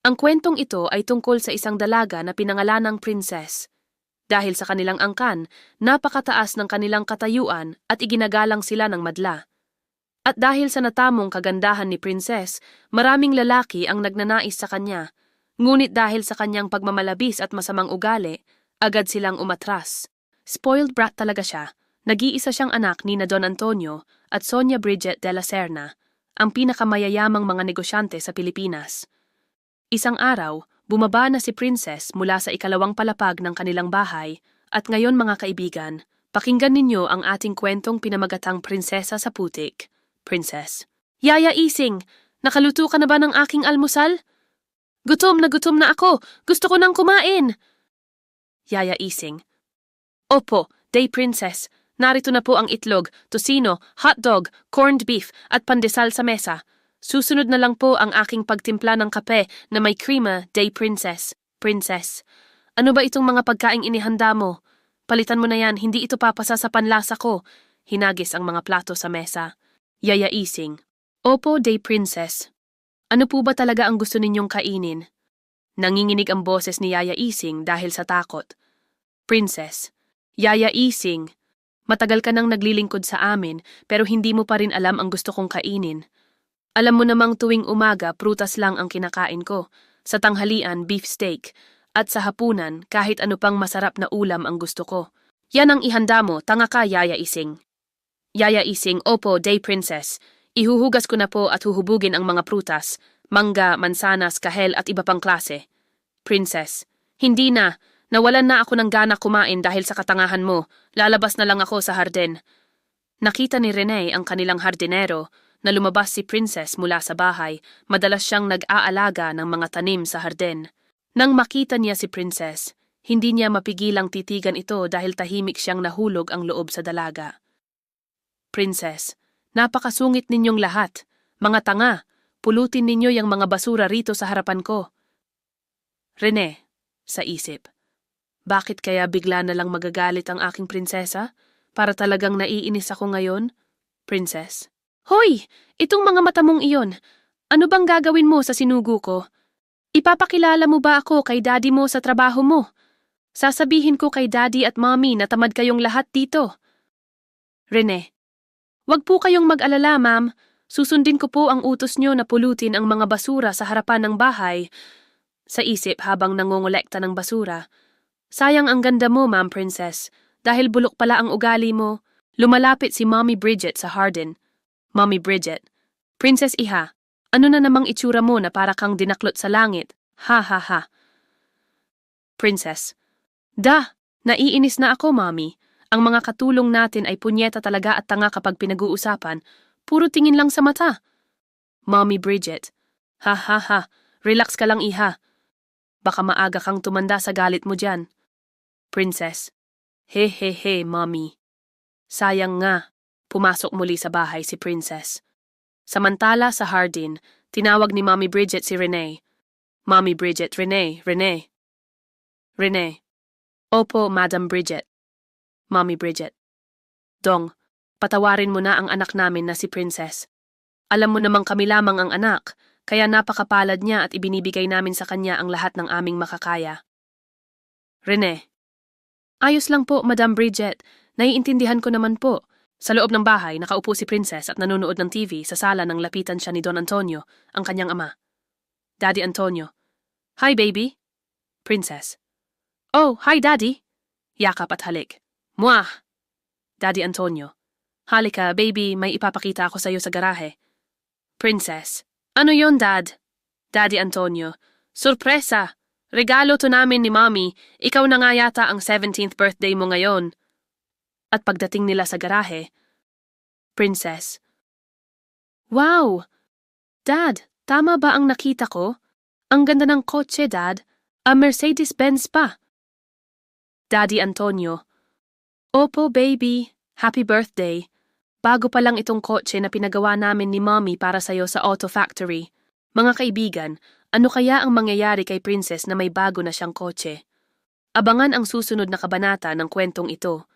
Ang kwentong ito ay tungkol sa isang dalaga na pinangalanang princess. Dahil sa kanilang angkan, napakataas ng kanilang katayuan at iginagalang sila ng madla. At dahil sa natamong kagandahan ni princess, maraming lalaki ang nagnanais sa kanya. Ngunit dahil sa kanyang pagmamalabis at masamang ugali, agad silang umatras. Spoiled brat talaga siya. Nag-iisa siyang anak ni na Don Antonio at Sonia Bridget de la Serna, ang pinakamayayamang mga negosyante sa Pilipinas. Isang araw, bumaba na si Princess mula sa ikalawang palapag ng kanilang bahay at ngayon mga kaibigan, pakinggan ninyo ang ating kwentong pinamagatang prinsesa sa putik. Princess. Yaya Ising, nakaluto ka na ba ng aking almusal? Gutom na gutom na ako, gusto ko nang kumain. Yaya Ising. Opo, Day Princess, narito na po ang itlog, tosino, hotdog, corned beef at pandesal sa mesa. Susunod na lang po ang aking pagtimpla ng kape na may krima, Day Princess. Princess. Ano ba itong mga pagkaing inihanda mo? Palitan mo na yan, hindi ito papasa sa panlasa ko. Hinagis ang mga plato sa mesa. Yaya Ising. Opo, Day Princess. Ano po ba talaga ang gusto ninyong kainin? Nanginginig ang boses ni Yaya Ising dahil sa takot. Princess. Yaya Ising. Matagal ka nang naglilingkod sa amin pero hindi mo pa rin alam ang gusto kong kainin. Alam mo namang tuwing umaga, prutas lang ang kinakain ko. Sa tanghalian, beef steak. At sa hapunan, kahit ano pang masarap na ulam ang gusto ko. Yan ang ihanda mo, tanga ka, Yaya Ising. Yaya Ising, opo, Day Princess. Ihuhugas ko na po at huhubugin ang mga prutas. Mangga, mansanas, kahel at iba pang klase. Princess, hindi na. Nawalan na ako ng gana kumain dahil sa katangahan mo. Lalabas na lang ako sa harden. Nakita ni Rene ang kanilang hardinero na lumabas si Princess mula sa bahay, madalas siyang nag-aalaga ng mga tanim sa harden. Nang makita niya si Princess, hindi niya mapigilang titigan ito dahil tahimik siyang nahulog ang loob sa dalaga. Princess, napakasungit ninyong lahat. Mga tanga, pulutin ninyo yung mga basura rito sa harapan ko. Rene, sa isip. Bakit kaya bigla na lang magagalit ang aking prinsesa? Para talagang naiinis ako ngayon? Princess. Hoy! Itong mga mata mong iyon. Ano bang gagawin mo sa sinugo ko? Ipapakilala mo ba ako kay daddy mo sa trabaho mo? Sasabihin ko kay daddy at mommy na tamad kayong lahat dito. Rene. Wag po kayong mag-alala, ma'am. Susundin ko po ang utos nyo na pulutin ang mga basura sa harapan ng bahay. Sa isip habang nangongolekta ng basura. Sayang ang ganda mo, ma'am princess. Dahil bulok pala ang ugali mo, lumalapit si Mommy Bridget sa Hardin. Mommy Bridget. Princess Iha, ano na namang itsura mo na para kang dinaklot sa langit? Ha ha ha. Princess. Da, naiinis na ako, Mommy. Ang mga katulong natin ay punyeta talaga at tanga kapag pinag-uusapan. Puro tingin lang sa mata. Mommy Bridget. Ha ha ha. Relax ka lang, Iha. Baka maaga kang tumanda sa galit mo dyan. Princess. He he he, Mommy. Sayang nga. Pumasok muli sa bahay si Princess. Samantala sa Hardin, tinawag ni Mommy Bridget si Renee. Mommy Bridget, Renee, Renee. Renee. Opo, Madam Bridget. Mommy Bridget. Dong, patawarin mo na ang anak namin na si Princess. Alam mo namang kami lamang ang anak, kaya napakapalad niya at ibinibigay namin sa kanya ang lahat ng aming makakaya. Renee. Ayos lang po, Madam Bridget. Naiintindihan ko naman po. Sa loob ng bahay, nakaupo si Princess at nanonood ng TV sa sala nang lapitan siya ni Don Antonio, ang kanyang ama. Daddy Antonio. Hi, baby. Princess. Oh, hi, Daddy. Yakap at halik. Mwah! Daddy Antonio. Halika, baby, may ipapakita ako sa iyo sa garahe. Princess. Ano yon, Dad? Daddy Antonio. Surpresa! Regalo to namin ni Mommy. Ikaw na nga yata ang 17th birthday mo ngayon. At pagdating nila sa garahe, Princess. Wow! Dad, tama ba ang nakita ko? Ang ganda ng kotse, Dad. A Mercedes-Benz pa. Daddy Antonio. Opo, baby. Happy birthday. Bago pa lang itong kotse na pinagawa namin ni Mommy para sa'yo sa Auto Factory. Mga kaibigan, ano kaya ang mangyayari kay Princess na may bago na siyang kotse? Abangan ang susunod na kabanata ng kwentong ito.